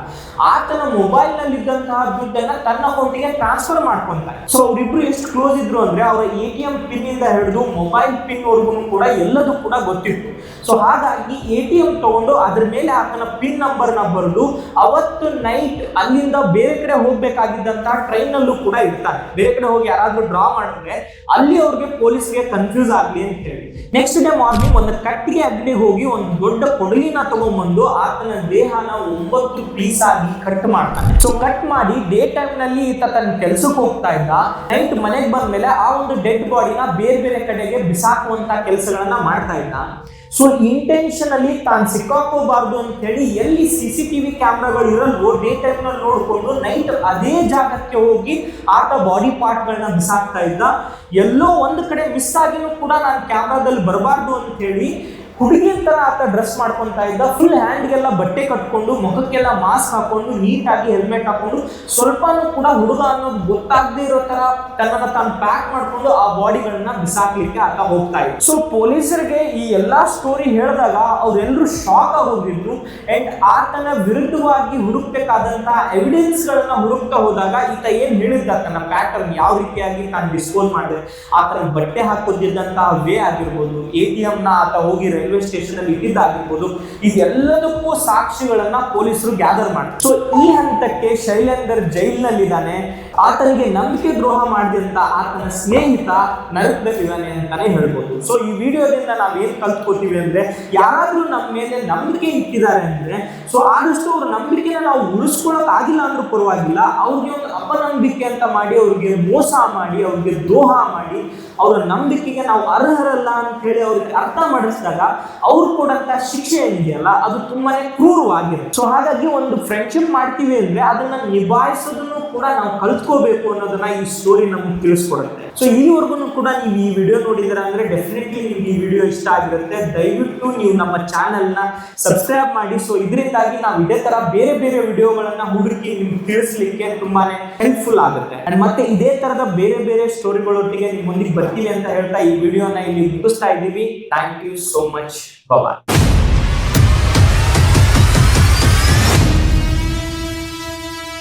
ಆತನ ಮೊಬೈಲ್ನಲ್ಲಿ ಇದ್ದಂತಹ ದುಡ್ಡನ್ನ ತನ್ನ ಅಕೌಂಟಿಗೆ ಟ್ರಾನ್ಸ್ಫರ್ ಮಾಡ್ಕೊಂತಾರೆ. ಸೊ ಅವರಿಬ್ರು ಎಷ್ಟು ಕ್ಲೋಸ್ ಇದ್ರು ಅಂದ್ರೆ ಅವರ ಎ ಟಿ ಎಂ ಪಿನ್ ಇಂದ ಹಿಡಿದು ಮೊಬೈಲ್ ಪಿನ್ ವರ್ಗೂ ಕೂಡ ಎಲ್ಲದೂ ಕೂಡ ಗೊತ್ತಿತ್ತು. ಸೊ ಹಾಗಾಗಿ ಎ ಟಿ ಎಂ ತಗೊಂಡು ಅದ್ರ ಮೇಲೆ ಆತನ ಪಿನ್ ನಂಬರ್ನ ಬರೆದು ಅವತ್ತು ನೈಟ್ ಅಲ್ಲಿಂದ ಬೇರೆ ಕಡೆ ಹೋಗ್ಬೇಕಾಗಿದ್ದಂತಹ ಟ್ರೈನ್ ನಲ್ಲೂ ಕೂಡ ಇರ್ತಾರೆ. ಬೇರೆ ಕಡೆ ಹೋಗಿ ಯಾರಾದ್ರೂ ಡ್ರಾ ಮಾಡಿದ್ರೆ ಅಲ್ಲಿ ಅವ್ರಿಗೆ ಪೊಲೀಸ್ಗೆ ಕನ್ಫ್ಯೂಸ್ ಆಗ್ಲಿ ಅಂತ ಹೇಳಿ. ನೆಕ್ಸ್ಟ್ ಡೇ ಮಾರ್ನಿಂಗ್ ಒಂದು ಕಟ್ಟಿಗೆ ಅಗ್ನಿ ಹೋಗಿ ಒಂದು ದೊಡ್ಡ ಕೊಡಲಿನ ತಗೊಂಡ್ಬಂದು ಆತನ ದೇಹನ ಒಂಬತ್ತು ಪೀಸ್ ಆಗಿ ಕಟ್ ಮಾಡ್ತಾನೆ. ಸೊ ಕಟ್ ಮಾಡಿ ಡೇ ಟೈಮ್ನಲ್ಲಿ ಈತ ತನ್ನ ಕೆಲಸಕ್ಕೆ ಹೋಗ್ತಾ ಇದ್ದ. ನೈಟ್ ಮನೆಗೆ ಬಂದ ಮೇಲೆ ಆ ಒಂದು ಡೆಡ್ ಬಾಡಿನ ಬೇರೆ ಬೇರೆ ಕಡೆಗೆ ಬಿಸಾಕುವಂತ ಕೆಲಸಗಳನ್ನ ಮಾಡ್ತಾ ಇದ್ದ. ಸೊ ಇಂಟೆನ್ಷನಲಿ ತಾನು ಸಿಕ್ಕಾಕೋಬಾರ್ದು ಅಂತ ಹೇಳಿ ಎಲ್ಲಿ ಸಿ ಸಿ ಟಿ ವಿ ಕ್ಯಾಮ್ರಾಗಳು ಇರಲ್ವೋ ಡೇ ಟೈಮ್ನಲ್ಲಿ ನೋಡಿಕೊಂಡು ನೈಟ್ ಅದೇ ಜಾಗಕ್ಕೆ ಹೋಗಿ ಆತ ಬಾಡಿ ಪಾರ್ಟ್ಗಳನ್ನ ಬಿಸಾಕ್ತಾ ಇದ್ದ. ಎಲ್ಲೋ ಒಂದು ಕಡೆ ಮಿಸ್ ಆಗಿನೂ ಕೂಡ ನಾನು ಕ್ಯಾಮ್ರಾದಲ್ಲಿ ಬರಬಾರ್ದು ಅಂತ ಹೇಳಿ ಹುಡುಗಿನ ತರ ಆತ ಡ್ರೆಸ್ ಮಾಡ್ಕೊಂತ ಇದ್ದ ಫುಲ್ ಹ್ಯಾಂಡ್ಗೆಲ್ಲ ಬಟ್ಟೆ ಕಟ್ಕೊಂಡು, ಮುಖಕ್ಕೆಲ್ಲ ಮಾಸ್ಕ್ ಹಾಕೊಂಡು ನೀಟಾಗಿ ಹೆಲ್ಮೆಟ್ ಹಾಕೊಂಡು, ಸ್ವಲ್ಪನೂ ಕೂಡ ಹುಡುಗ ಅನ್ನೋದು ಗೊತ್ತಾಗದೇ ಇರೋ ತರ ತನ್ನ ತಾನು ಪ್ಯಾಕ್ ಮಾಡ್ಕೊಂಡು ಆ ಬಾಡಿಗಳನ್ನ ಬಿಸಾಕ್ಲಿಕ್ಕೆ ಆತ ಹೋಗ್ತಾ ಇದ್ದ. ಸೊ ಪೊಲೀಸರಿಗೆ ಈ ಎಲ್ಲಾ ಸ್ಟೋರಿ ಹೇಳಿದಾಗ ಅವರೆಲ್ಲರೂ ಶಾಕ್ ಆಗೋಗಿದ್ರು. ಅಂಡ್ ಆತನ ವಿರುದ್ಧವಾಗಿ ಹುಡುಕ್ಬೇಕಾದಂತಹ ಎವಿಡೆನ್ಸ್ ಗಳನ್ನ ಹುಡುಕ್ತಾ ಹೋದಾಗ ಈತ ಏನ್ ಹೇಳಿದ್ದ? ತನ್ನ ಪ್ಯಾಟರ್ನ್ ಯಾವ ರೀತಿಯಾಗಿ ತಾನು ಡಿಸ್ಪೋಸ್ ಮಾಡಿದೆ? ಆತನ ಬಟ್ಟೆ ಹಾಕೋದಿದ್ದಂತಹ ವೇ ಆಗಿರ್ಬೋದು ಎ ಟಿ ಎಂ ನ ಆತ ಹೋಗಿ ರೈಲ್ವೆ ಸ್ಟೇಷನ್ ಅಲ್ಲಿ ಇಟ್ಟಿದ್ದಾಗಿರ್ಬೋದು ಇದೆಲ್ಲದಕ್ಕೂ ಸಾಕ್ಷಿಗಳನ್ನ ಪೊಲೀಸರು ಗ್ಯಾದರ್ ಮಾಡ್ತಾರೆ. ಸೊ ಈ ಹಂತಕ್ಕೆ ಶೈಲೇಂದರ್ ಜೈಲ್ನಲ್ಲಿದ್ದಾನೆ. ಆತನಿಗೆ ನಂಬಿಕೆ ದ್ರೋಹ ಮಾಡಿದಂತ ಆತನ ಸ್ನೇಹಿತ ನರಕದಲ್ಲಿದ್ದಾನೆ ಅಂತಾನೆ ಹೇಳ್ಬೋದು. ಸೊ ಈ ವಿಡಿಯೋದಿಂದ ನಾವು ಏನು ಕಲ್ತ್ಕೋತೀವಿ ಅಂದ್ರೆ, ಯಾರಾದ್ರೂ ನಮ್ಮ ಮೇಲೆ ನಂಬಿಕೆ ಇಟ್ಟಿದ್ದಾರೆ ಅಂದ್ರೆ ಸೊ ಆದಷ್ಟು ಅವ್ರ ನಂಬಿಕೆನ ನಾವು ಉಳಿಸ್ಕೊಳಕ್ ಆಗಿಲ್ಲ ಅಂದ್ರೂ ಪರವಾಗಿಲ್ಲ, ಅವ್ರಿಗೆ ಒಂದು ಅಪನಂಬಿಕೆ ಅಂತ ಮಾಡಿ, ಅವ್ರಿಗೆ ಮೋಸ ಮಾಡಿ, ಅವ್ರಿಗೆ ದ್ರೋಹ ಮಾಡಿ, ಅವರ ನಂಬಿಕೆಗೆ ನಾವು ಅರ್ಹರಲ್ಲ ಅಂತ ಹೇಳಿ ಅವ್ರಿಗೆ ಅರ್ಥ ಮಾಡಿಸಿದಾಗ ಅವ್ರು ಕೊಡಂತ ಶಿಕ್ಷೆ ಏನಿದೆಯಲ್ಲ, ಅದು ತುಂಬಾನೇ ಕ್ರೂರವಾಗಿದೆ. ಸೊ ಹಾಗಾಗಿ ಒಂದು ಫ್ರೆಂಡ್ಶಿಪ್ ಮಾಡ್ತೀವಿ ಅಂದ್ರೆ, ಅದನ್ನ ನಿಭಾಯಿಸೋದನ್ನು ಕೂಡ ನಾವು ಕಲ್ತ್ಕೋಬೇಕು ಅನ್ನೋದನ್ನ ಈ ಸ್ಟೋರಿ ನಮ್ಗೆ ತಿಳಿಸ್ಕೊಡುತ್ತೆ. ಸೊ ಇಲ್ಲಿವರೆಗೂ ಕೂಡ ನೀವು ಈ ವಿಡಿಯೋ ನೋಡಿದ್ರೆ ಅಂದ್ರೆ ಡೆಫಿನೆಟ್ಲಿ ನಿಮ್ಗೆ ಈ ವಿಡಿಯೋ ಇಷ್ಟ ಆಗಿರುತ್ತೆ. ದಯವಿಟ್ಟು ನೀವು ನಮ್ಮ ಚಾನೆಲ್ನ ಸಬ್ಸ್ಕ್ರೈಬ್ ಮಾಡಿ. ಸೊ ಇದರಿಂದಾಗಿ ನಾವು ಇದೇ ತರ ಬೇರೆ ಬೇರೆ ವಿಡಿಯೋಗಳನ್ನ ಹುಡುಕಿ ನಿಮ್ಗೆ ತಿಳಿಸ್ಲಿಕ್ಕೆ ತುಂಬಾನೇ ಹೆಲ್ಪ್ಫುಲ್ ಆಗುತ್ತೆ. ಅಂಡ್ ಮತ್ತೆ ಇದೇ ತರದ ಬೇರೆ ಬೇರೆ ಸ್ಟೋರಿಗಳೊಟ್ಟಿಗೆ ನಿಮ್ಮೊಂದಿಗೆ ಬರ್ತೀವಿ ಅಂತ ಹೇಳ್ತಾ ಈ ವಿಡಿಯೋನ ಇಲ್ಲಿ ಮುಗಿಸ್ತಾ ಇದ್ದೀವಿ. Thank you so much bye